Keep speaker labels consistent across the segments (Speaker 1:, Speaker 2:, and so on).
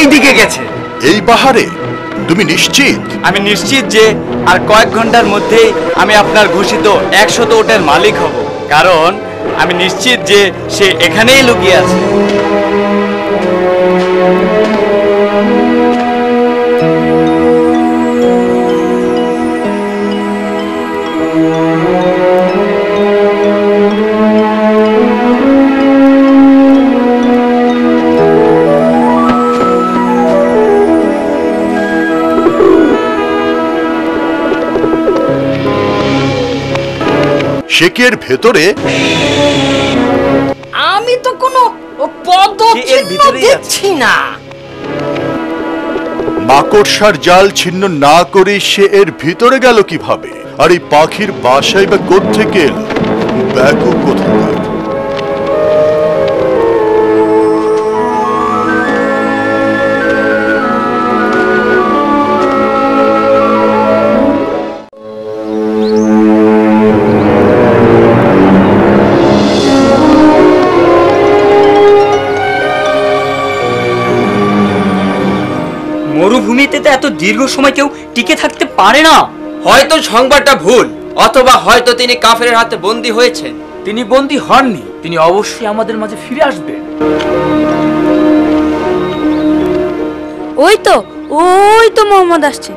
Speaker 1: এই দিকে গেছে।
Speaker 2: এই পাহাড়ে তুমি নিশ্চিত?
Speaker 1: আমি নিশ্চিত যে আর কয়েক ঘণ্টার মধ্যেই আমি আপনার ঘোষিত একশত ওটের মালিক হব। কারণ আমি নিশ্চিত যে সে এখানেই লুকিয়ে আছে।
Speaker 2: এর ভেতরে?
Speaker 3: আমি তো কোনো পদচিহ্ন
Speaker 1: ভিতরেই
Speaker 3: দেখছি না।
Speaker 2: মাকড়সার জাল ছিন্ন না করে সে এর ভিতরে গেল কীভাবে? আর এই পাখির বাসায় বা কোথেকে এলো? ব্যাকু কোথাকার।
Speaker 4: দীর্ঘ সময় কেউ টিকে থাকতে পারে না।
Speaker 5: হয়তো সংবাদটা ভুল অথবা হয়তো তিনি কাফের হাতে বন্দী হয়েছেন।
Speaker 4: তিনি বন্দী হননি তিনি অবশ্যই আমাদের মাঝে ফিরে আসবেন।
Speaker 6: ওই তো ওই তো মোহাম্মদ আসছে।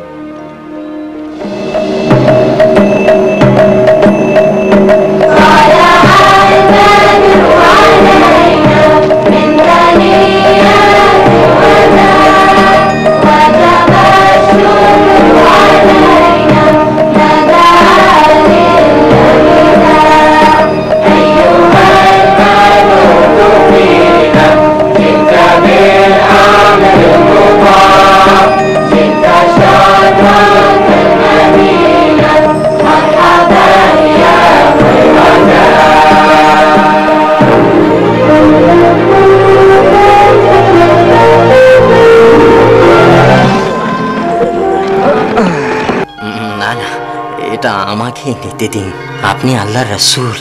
Speaker 7: নিতে দিন আপনি আল্লাহর রসুল।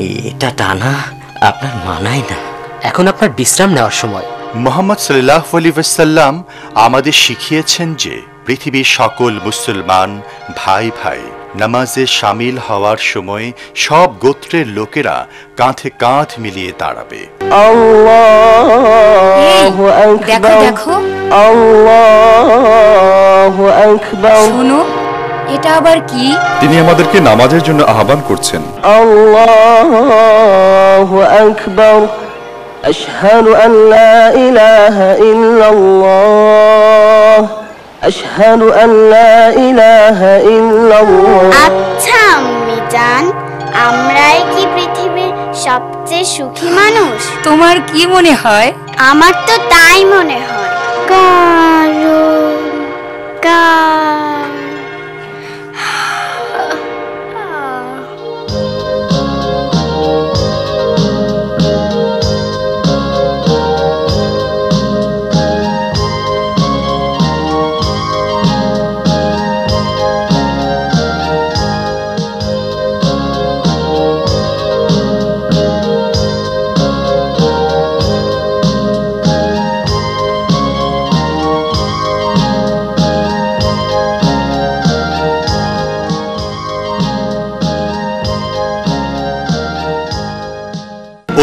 Speaker 7: এটা টানা আপনার মানায় না।
Speaker 4: এখন আপনার বিশ্রাম নেওয়ার সময়।
Speaker 2: মোহাম্মদ সাল্লাহ আলী ওয়াসাল্লাম আমাদের শিখিয়েছেন যে পৃথিবীর সকল মুসলমান ভাই ভাই নামাজে সামিল হওয়ার সময় সব গোত্রের লোকেরা কাঁধে কাঁধ মিলিয়ে দাঁড়াবে।
Speaker 6: দেখো দেখো। শোনো এটা আবার কি?
Speaker 8: তিনি আমাদেরকে নামাজের জন্য আহ্বান করছেন।
Speaker 9: আল্লাহু আকবার। আশহাদু আন লা ইলাহা ইল্লাল্লাহ। আশহাদু আন লা ইলাহা ইল্লাল্লাহ।
Speaker 10: আচ্ছা মিজান আমরাই কি পৃথিবীর সবচেয়ে সুখী মানুষ?
Speaker 6: তোমার কি মনে হয়?
Speaker 10: আমার তো তাই মনে হয়। কারণ কার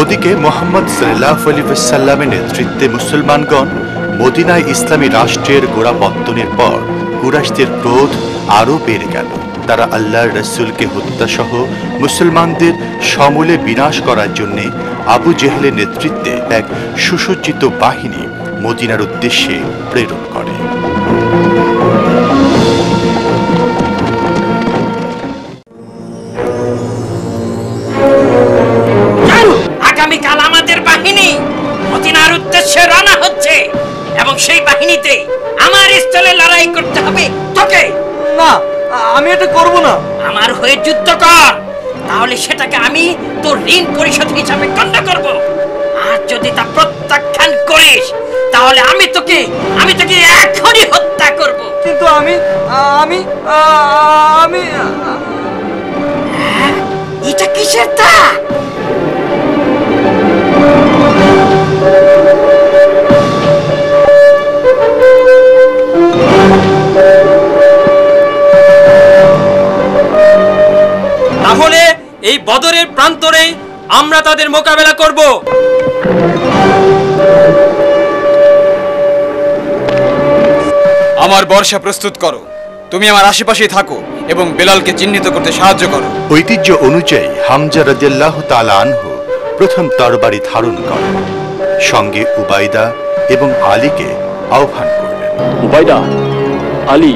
Speaker 2: ওদিকে মোহাম্মদ সাল্লাহ আলী সাল্লামের নেতৃত্বে মুসলমানগণ মদিনায় ইসলামী রাষ্ট্রের গোড়াপত্তনের পর কুরাইশদের ক্রোধ আরও বেড়ে গেল। তারা আল্লাহর রসুলকে হত্যাসহ মুসলমানদের সমূলে বিনাশ করার জন্যে আবু জেহেলের নেতৃত্বে এক সুসজ্জিত বাহিনী মদিনার উদ্দেশ্যে প্রেরণ করে।
Speaker 3: উদ্দেশ্যে রওনা হচ্ছে। এবং সেই বাহিনীতে আমার স্থলে লড়াই করতে হবে। তোকে?
Speaker 4: না আমি এটা করব না।
Speaker 3: আমার হয়ে যুদ্ধ কর। তাহলে সেটাকে আমি তোর ঋণ পরিশোধ হিসাবে গণ্য করব। আর যদি তা প্রত্যাখ্যান করিস তাহলে আমি তোকে আমি তোকে এখনই হত্যা করব।
Speaker 4: কিন্তু আমি আমি আমি
Speaker 3: এটা কিসের তা?
Speaker 5: বদরের প্রান্তরে আমরা তাদের মোকাবেলা করব।
Speaker 1: আমার বর্ষা প্রস্তুত করো। তুমি আমার আশেপাশে থাকো এবং বেলালকে চিহ্নিত করতে সাহায্য করো।
Speaker 2: ঐতিহ্য অনুযায়ী হামজা রাজিয়াল্লাহ তালা আনহু প্রথম তরবারি ধারণ করেন। সঙ্গে উবাইদা এবং আলীকে আহ্বান করলেন।
Speaker 11: উবাইদা আলী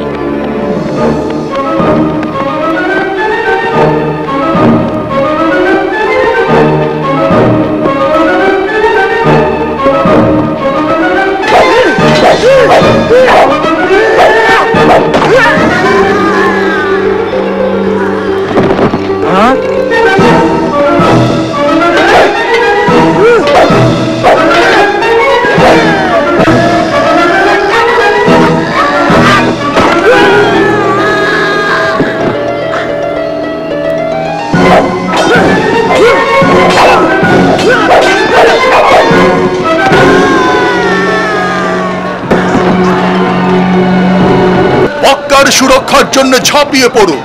Speaker 2: সুরক্ষার জন্য ঝাঁপিয়ে পড়ো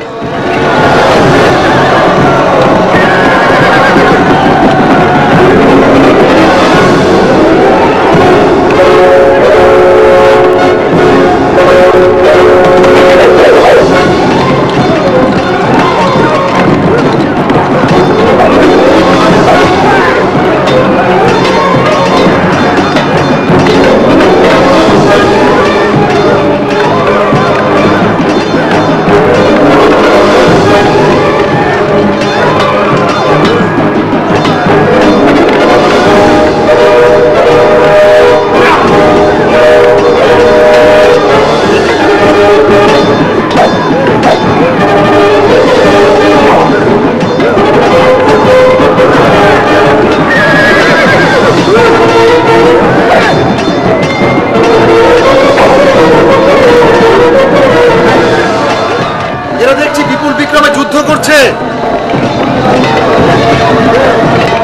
Speaker 1: এরা দেখছি বিপুল বিক্রমে যুদ্ধ করছে।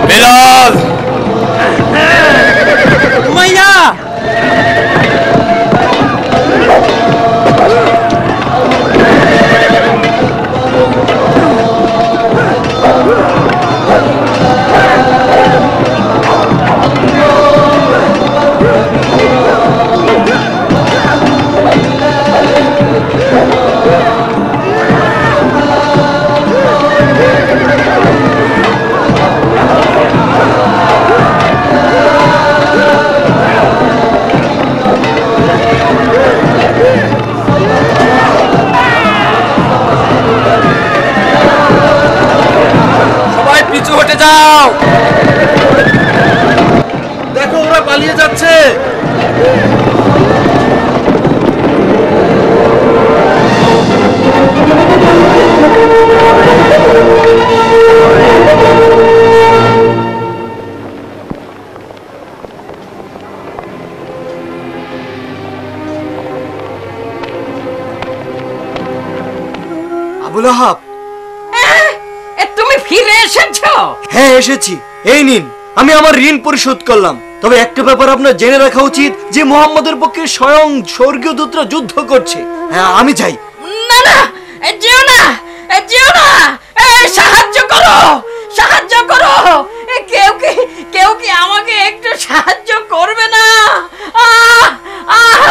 Speaker 1: বেলাল!
Speaker 5: উমাইয়া
Speaker 12: আবুল আহাব।
Speaker 3: তুমি ফিরে এসেছ?
Speaker 12: হ্যাঁ এসেছি। এই নিন আমি আমার ঋণ পরিশোধ করলাম। তবে একটা ব্যাপার আপনার জেনে রাখা উচিত যে মোহাম্মদের পক্ষে স্বয়ং স্বর্গীয় দূতরা যুদ্ধ করছে। হ্যাঁ আমি চাই।
Speaker 3: না না যেও না যেও না সাহায্য করো সাহায্য করো। কেউ কি কেউ কি আমাকে একটু সাহায্য করবে না? আহ আহ